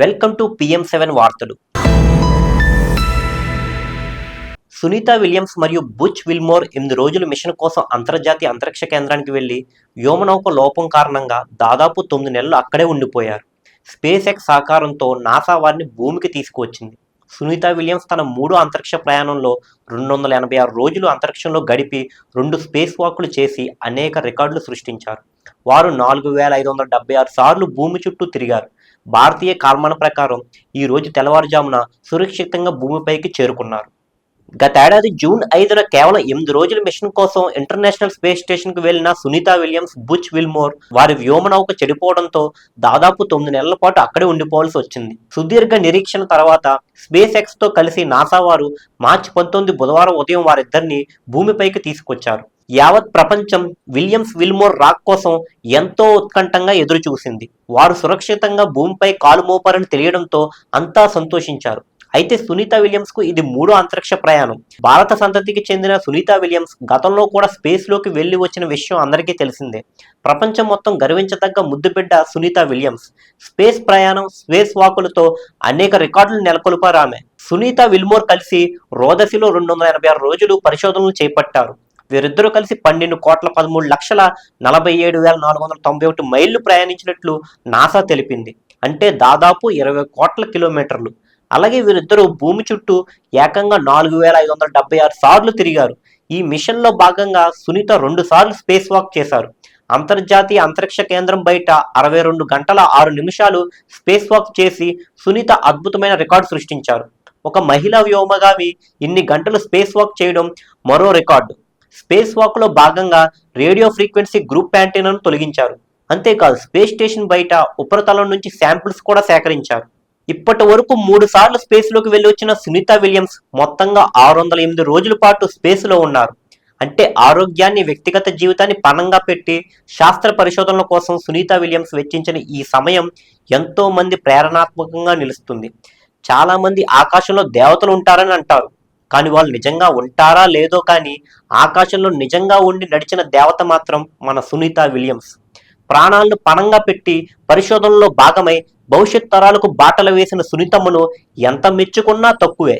Welcome to PM seven వార్తలు. Sunita Williams మరియు Butch Wilmore ఎనిమిది రోజుల మిషన్ కోసం అంతర్జాతీయ అంతరిక్ష కేంద్రానికి వెళ్ళి వ్యోమనౌక లోపం కారణంగా దాదాపు తొమ్మిది నెలలు అక్కడే ఉండిపోయారు. స్పేస్ ఎక్స్ సహకారంతో నాసా వారిని భూమికి తీసుకువచ్చింది. సునీత విలియమ్స్ తన మూడో అంతరిక్ష ప్రయాణంలో రెండు వందల ఎనభై ఆరు రోజులు అంతరిక్షంలో గడిపి రెండు స్పేస్ వాక్లు చేసి అనేక రికార్డులు సృష్టించారు. వారు నాలుగు వేల ఐదు వందల డెబ్బై ఆరు సార్లు భూమి చుట్టూ తిరిగారు. భారతీయ కాల్మాన ప్రకారం ఈ రోజు తెల్లవారుజామున సురక్షితంగా భూమిపైకి చేరుకున్నారు. గతేడాది జూన్ ఐదున కేవలం ఎనిమిది రోజుల మిషన్ కోసం ఇంటర్నేషనల్ స్పేస్ స్టేషన్కు వెళ్ళిన సునీత విలియమ్స్ బుచ్ విల్మోర్ వారి వ్యోమనౌక చెడిపోవడంతో దాదాపు తొమ్మిది నెలల పాటు అక్కడే ఉండిపోవాల్సి వచ్చింది. సుదీర్ఘ నిరీక్షణ తర్వాత స్పేస్ ఎక్స్తో కలిసి నాసా వారు మార్చి పంతొమ్మిది బుధవారం ఉదయం వారిద్దరిని భూమిపైకి తీసుకొచ్చారు. యావత్ ప్రపంచం విలియమ్స్ విల్మోర్ రాక్ కోసం ఎంతో ఉత్కంఠంగా ఎదురుచూసింది. వారు సురక్షితంగా భూమిపై కాలు మోపారని తెలియడంతో అంతా సంతోషించారు. అయితే సునీత విలియమ్స్కు ఇది మూడో అంతరిక్ష ప్రయాణం. భారత సంతతికి చెందిన సునీత విలియమ్స్ గతంలో కూడా స్పేస్లోకి వెళ్ళి వచ్చిన విషయం అందరికీ తెలిసిందే. ప్రపంచం మొత్తం గర్వించదగ్గ ముద్దుబిడ్డ సునీత విలియమ్స్. స్పేస్ ప్రయాణం స్పేస్ వాకులతో అనేక రికార్డులు నెలకొల్పారు ఆమె. సునీత విల్మోర్ కలిసి రోదసిలో రెండు వందల ఎనభై ఆరు రోజులు పరిశోధనలు చేపట్టారు. వీరిద్దరూ కలిసి పన్నెండు కోట్ల పదమూడు లక్షల నలభై ఏడు వేల నాలుగు వందల తొంభై ఒకటి మైళ్ళు ప్రయాణించినట్లు నాసా తెలిపింది. అంటే దాదాపు ఇరవై కోట్ల కిలోమీటర్లు. అలాగే వీరిద్దరూ భూమి చుట్టూ ఏకంగా నాలుగు వేల ఐదు వందల డెబ్బై ఆరు సార్లు తిరిగారు. ఈ మిషన్లో భాగంగా సునీత రెండు సార్లు స్పేస్ వాక్ చేశారు. అంతర్జాతీయ అంతరిక్ష కేంద్రం బయట అరవై రెండు గంటల ఆరు నిమిషాలు స్పేస్ వాక్ చేసి సునీత అద్భుతమైన రికార్డు సృష్టించారు. ఒక మహిళా వ్యోమగామి ఇన్ని గంటలు స్పేస్ వాక్ చేయడం మరో రికార్డు. స్పేస్ వాక్లో భాగంగా రేడియో ఫ్రీక్వెన్సీ గ్రూప్ యాంటీనాను తొలగించారు. అంతేకాదు స్పేస్ స్టేషన్ బయట ఉపరితలం నుంచి శాంపిల్స్ కూడా సేకరించారు. ఇప్పటి వరకు మూడు సార్లు స్పేస్లోకి వెళ్ళి వచ్చిన సునీత విలియమ్స్ మొత్తంగా ఆరు వందల ఎనిమిది రోజుల పాటు స్పేస్లో ఉన్నారు. అంటే ఆరోగ్యాన్ని వ్యక్తిగత జీవితాన్ని పణంగా పెట్టి శాస్త్ర పరిశోధనల కోసం సునీత విలియమ్స్ వెచ్చించిన ఈ సమయం ఎంతో మంది ప్రేరణాత్మకంగా నిలుస్తుంది. చాలా మంది ఆకాశంలో దేవతలు ఉంటారని అంటారు. కానీ వాళ్ళు నిజంగా ఉంటారా లేదో కానీ ఆకాశంలో నిజంగా ఉండి నడిచిన దేవత మాత్రం మన సునీత విలియమ్స్. ప్రాణాలను పణంగా పెట్టి పరిశోధనలో భాగమై భవిష్యత్ తరాలకు బాటలు వేసిన సునీతమ్మను ఎంత మెచ్చుకున్నా తక్కువే.